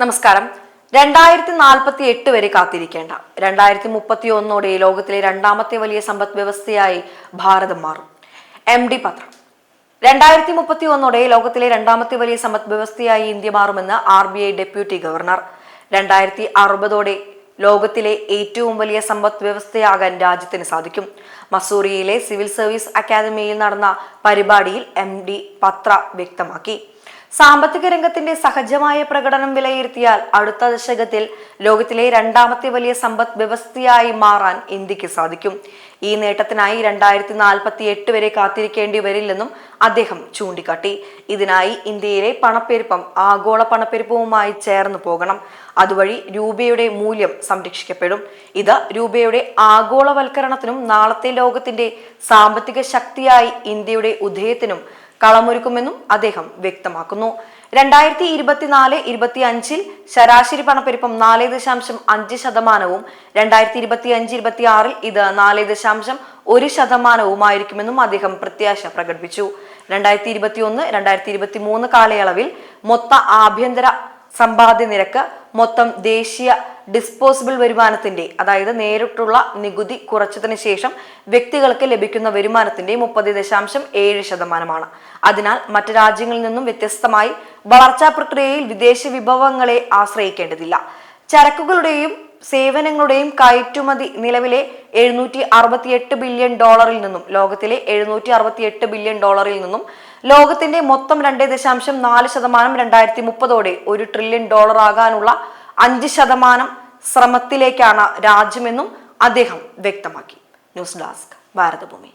നമസ്കാരം. രണ്ടായിരത്തി നാൽപ്പത്തി എട്ട് വരെ കാത്തിരിക്കേണ്ട. രണ്ടായിരത്തി മുപ്പത്തി ഒന്നോടെ ലോകത്തിലെ രണ്ടാമത്തെ വലിയ സമ്പദ് വ്യവസ്ഥയായി ഭാരതം മാറും. എം ഡി പത്രം. രണ്ടായിരത്തി മുപ്പത്തി ഒന്നോടെ ലോകത്തിലെ രണ്ടാമത്തെ വലിയ സമ്പദ് വ്യവസ്ഥയായി ഇന്ത്യ മാറുമെന്ന് R B I deputy governor. രണ്ടായിരത്തി അറുപതോടെ ലോകത്തിലെ ഏറ്റവും വലിയ സമ്പദ് വ്യവസ്ഥയാകാൻ രാജ്യത്തിന് സാധിക്കും. മസൂറിയിലെ സിവിൽ സർവീസ് അക്കാദമിയിൽ നടന്ന പരിപാടിയിൽ എം ഡി പത്ര വ്യക്തമാക്കി. സാമ്പത്തിക രംഗത്തിന്റെ സഹജമായ പ്രകടനം വിലയിരുത്തിയാൽ അടുത്ത ദശകത്തിൽ ലോകത്തിലെ രണ്ടാമത്തെ വലിയ സമ്പദ് വ്യവസ്ഥയായി മാറാൻ ഇന്ത്യയ്ക്ക് സാധിക്കും. ഈ നേട്ടത്തിനായി രണ്ടായിരത്തി നാൽപ്പത്തി എട്ട് വരെ കാത്തിരിക്കേണ്ടി വരില്ലെന്നും അദ്ദേഹം ചൂണ്ടിക്കാട്ടി. ഇതിനായി ഇന്ത്യയിലെ പണപ്പെരുപ്പം ആഗോള പണപ്പെരുപ്പവുമായി ചേർന്ന് പോകണം. അതുവഴി രൂപയുടെ മൂല്യം സംരക്ഷിക്കപ്പെടും. ഇത് രൂപയുടെ ആഗോളവൽക്കരണത്തിനും നാളത്തെ ലോകത്തിന്റെ സാമ്പത്തിക ശക്തിയായി ഇന്ത്യയുടെ ഉദയത്തിനും കളമൊരുക്കുമെന്നും അദ്ദേഹം വ്യക്തമാക്കുന്നു. രണ്ടായിരത്തി ഇരുപത്തിനാല് ഇരുപത്തി അഞ്ചിൽ ശരാശരി പണപ്പെരുപ്പം നാല് ദശാംശം അഞ്ച് ശതമാനവും രണ്ടായിരത്തി ഇരുപത്തി അഞ്ച് ഇരുപത്തി ആറിൽ ഇത് നാല് ദശാംശം ഒരു ശതമാനവുമായിരിക്കുമെന്നും അദ്ദേഹം പ്രത്യാശ പ്രകടിപ്പിച്ചു. രണ്ടായിരത്തി ഇരുപത്തി ഒന്ന് രണ്ടായിരത്തി ഇരുപത്തി മൂന്ന് കാലയളവിൽ മൊത്ത ആഭ്യന്തര സമ്പാദ്യ നിരക്ക് മൊത്തം ദേശീയ ഡിസ്പോസിബിൾ വരുമാനത്തിന്റെ അതായത് നേരിട്ടുള്ള നികുതി കുറച്ചതിന് ശേഷം വ്യക്തികൾക്ക് ലഭിക്കുന്ന വരുമാനത്തിന്റെ മുപ്പത് ദശാംശം ഏഴ് ശതമാനമാണ്. അതിനാൽ മറ്റ് രാജ്യങ്ങളിൽ നിന്നും വ്യത്യസ്തമായി വളർച്ചാ പ്രക്രിയയിൽ വിദേശ വിഭവങ്ങളെ ആശ്രയിക്കേണ്ടതില്ല. ചരക്കുകളുടെയും സേവനങ്ങളുടെയും കയറ്റുമതി നിലവിലെ എഴുന്നൂറ്റി അറുപത്തിയെട്ട് ബില്യൺ ഡോളറിൽ നിന്നും ലോകത്തിലെ എഴുന്നൂറ്റി അറുപത്തിയെട്ട് ബില്യൺ ഡോളറിൽ നിന്നും ലോകത്തിന്റെ മൊത്തം രണ്ട് ദശാംശം നാല് ശതമാനം രണ്ടായിരത്തി മുപ്പതോടെ ഒരു ട്രില്യൺ ഡോളർ ആകാനുള്ള അഞ്ച് ശതമാനം ശ്രമത്തിലേക്കാണ് രാജ്യമെന്നും അദ്ദേഹം വ്യക്തമാക്കി. News desk Bharatabhoomi.